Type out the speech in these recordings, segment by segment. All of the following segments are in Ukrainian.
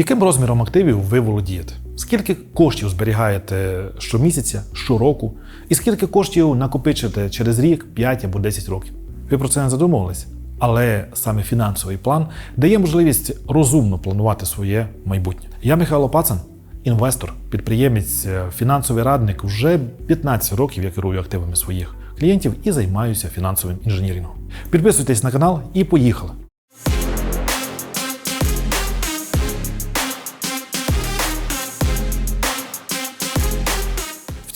Яким розміром активів ви володієте? Скільки коштів зберігаєте щомісяця, щороку, і скільки коштів накопичите через рік, 5 або 10 років? Ви про це не задумувалися? Але саме фінансовий план дає можливість розумно планувати своє майбутнє. Я Михайло Пацан, інвестор, підприємець, фінансовий радник. Вже 15 років я керую активами своїх клієнтів і займаюся фінансовим інженірингом. Підписуйтесь на канал і поїхали!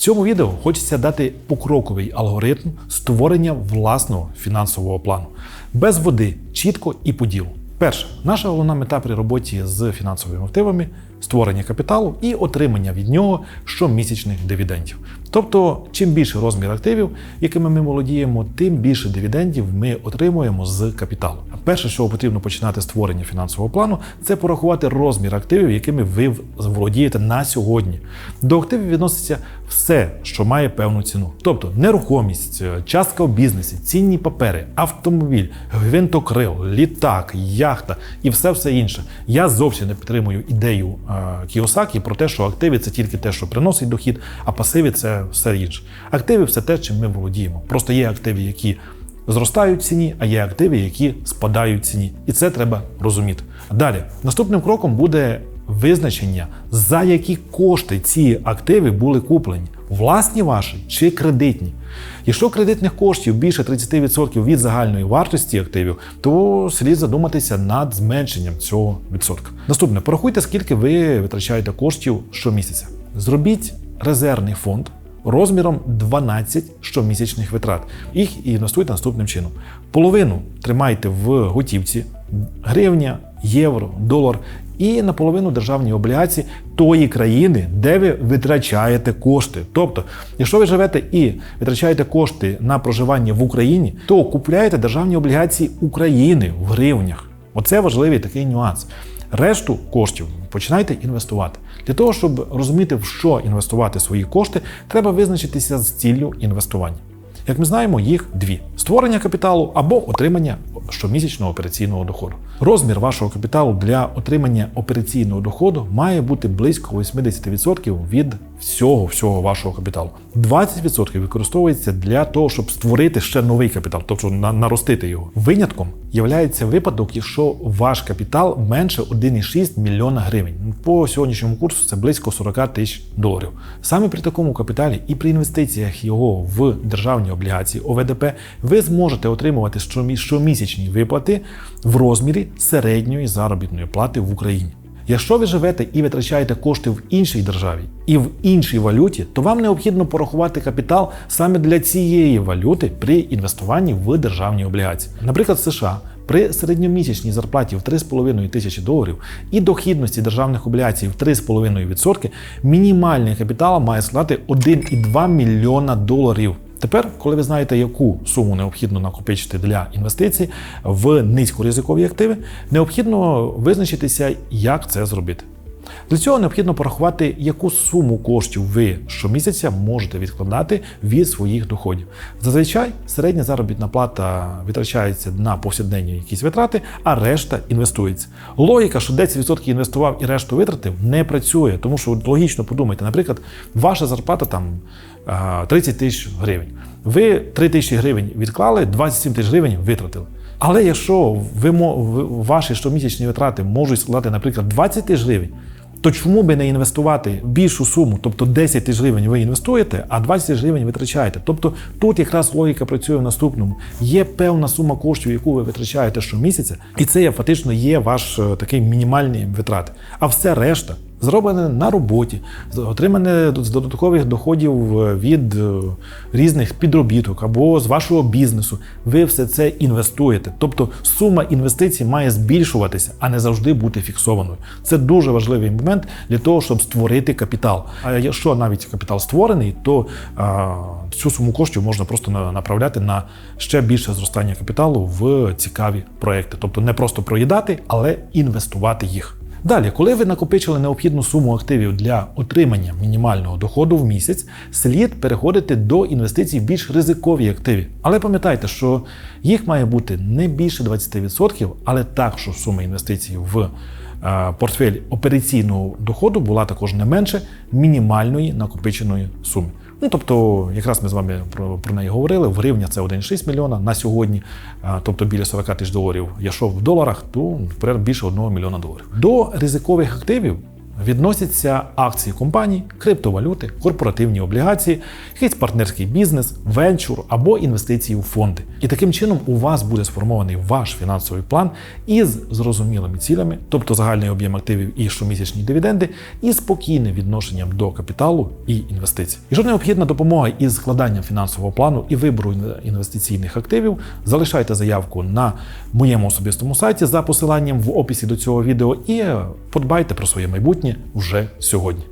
Цьому відео хочеться дати покроковий алгоритм створення власного фінансового плану без води, чітко і по ділу. Перше, наша головна мета при роботі з фінансовими активами створення капіталу і отримання від нього щомісячних дивідендів. Тобто, чим більше розмір активів, якими ми володіємо, тим більше дивідендів ми отримуємо з капіталу. Перше, що потрібно починати створення фінансового плану, це порахувати розмір активів, якими ви володієте на сьогодні. До активів відноситься все, що має певну ціну, тобто нерухомість, частка в бізнесі, цінні папери, автомобіль, гвинтокрил, літак, яхта і все все інше. Я зовсім не підтримую ідею е, Кіосакі про те, що активи це тільки те, що приносить дохід, а пасиви це все інше. Активи все те, чим ми володіємо. Просто є активи, які зростають ціні, а є активи, які спадають ціні. І це треба розуміти. Далі, наступним кроком буде визначення, за які кошти ці активи були куплені. Власні ваші чи кредитні. Якщо кредитних коштів більше 30% від загальної вартості активів, то слід задуматися над зменшенням цього відсотка. Наступне, порахуйте, скільки ви витрачаєте коштів щомісяця. Зробіть резервний фонд розміром 12 щомісячних витрат. Їх і інвестуйте наступним чином. Половину тримайте в готівці, гривня, євро, долар. І наполовину державні облігації тої країни, де ви витрачаєте кошти. Тобто, якщо ви живете і витрачаєте кошти на проживання в Україні, то купляєте державні облігації України в гривнях. Оце важливий такий нюанс. Решту коштів починайте інвестувати. Для того, щоб розуміти, в що інвестувати свої кошти, треба визначитися з ціллю інвестування. Як ми знаємо, їх дві: створення капіталу або отримання щомісячного операційного доходу. Розмір вашого капіталу для отримання операційного доходу має бути близько 80% від всього всього вашого капіталу. 20% використовується для того, щоб створити ще новий капітал, тобто на- наростити його. Винятком є випадок, якщо ваш капітал менше 1,6 мільйона гривень. По сьогоднішньому курсу це близько 40 тисяч доларів. Саме при такому капіталі і при інвестиціях його в державні облігації ОВДП ви зможете отримувати щомі- щомісячні виплати в розмірі середньої заробітної плати в Україні. Якщо ви живете і витрачаєте кошти в іншій державі і в іншій валюті, то вам необхідно порахувати капітал саме для цієї валюти при інвестуванні в державні облігації. Наприклад, США при середньомісячній зарплаті в 3,5 тисячі доларів і дохідності державних облігацій в 3,5%, мінімальний капітал має складати 1,2 мільйона доларів. Тепер, коли ви знаєте, яку суму необхідно накопичити для інвестицій в низькоризикові активи, необхідно визначитися, як це зробити. Для цього необхідно порахувати, яку суму коштів ви щомісяця можете відкладати від своїх доходів. Зазвичай середня заробітна плата витрачається на повсякденні якісь витрати, а решта інвестується. Логіка, що 10% інвестував і решту витратив, не працює, тому що логічно подумайте, наприклад, ваша зарплата там 30 тисяч гривень. Ви 3 тисячі гривень відклали, 27 тисяч гривень витратили. Але якщо ви- ваші щомісячні витрати можуть складати, наприклад, 20 тисяч гривень, то чому би не інвестувати більшу суму, тобто 10 тисяч гривень ви інвестуєте, а 20 тисяч гривень витрачаєте. Тобто тут якраз логіка працює в наступному. Є певна сума коштів, яку ви витрачаєте щомісяця, і це фактично є ваш е, такий мінімальний витрат. А все решта зроблене на роботі, отримане з додаткових доходів е, від е, різних підробіток або з вашого бізнесу. Ви все це інвестуєте. Тобто сума інвестицій має збільшуватися, а не завжди бути фіксованою. Це дуже важливий момент для того, щоб створити капітал. А якщо навіть капітал створений, то а, цю суму коштів можна просто на- направляти на ще більше зростання капіталу в цікаві проекти. Тобто не просто проїдати, але інвестувати їх. Далі, коли ви накопичили необхідну суму активів для отримання мінімального доходу в місяць, слід переходити до інвестицій в більш ризикові активи. Але пам'ятайте, що їх має бути не більше 20%, але так, що сума інвестицій в е, портфель операційного доходу була також не менше мінімальної накопиченої суми. Ну, тобто, якраз ми з вами про, про неї говорили. В гривні це 1,6 мільйона на сьогодні, тобто біля 40 тисяч доларів. Якщо в доларах, то більше 1 мільйона доларів. До ризикових активів відносяться акції компаній, криптовалюти, корпоративні облігації, якийсь партнерський бізнес, венчур або інвестиції у фонди. І таким чином у вас буде сформований ваш фінансовий план із зрозумілими цілями, тобто загальний об'єм активів і щомісячні дивіденди, і спокійним відношенням до капіталу і інвестицій. Якщо необхідна допомога із складанням фінансового плану і вибору інвестиційних активів, залишайте заявку на моєму особистому сайті за посиланням в описі до цього відео і подбайте про своє майбутнє вже сьогодні.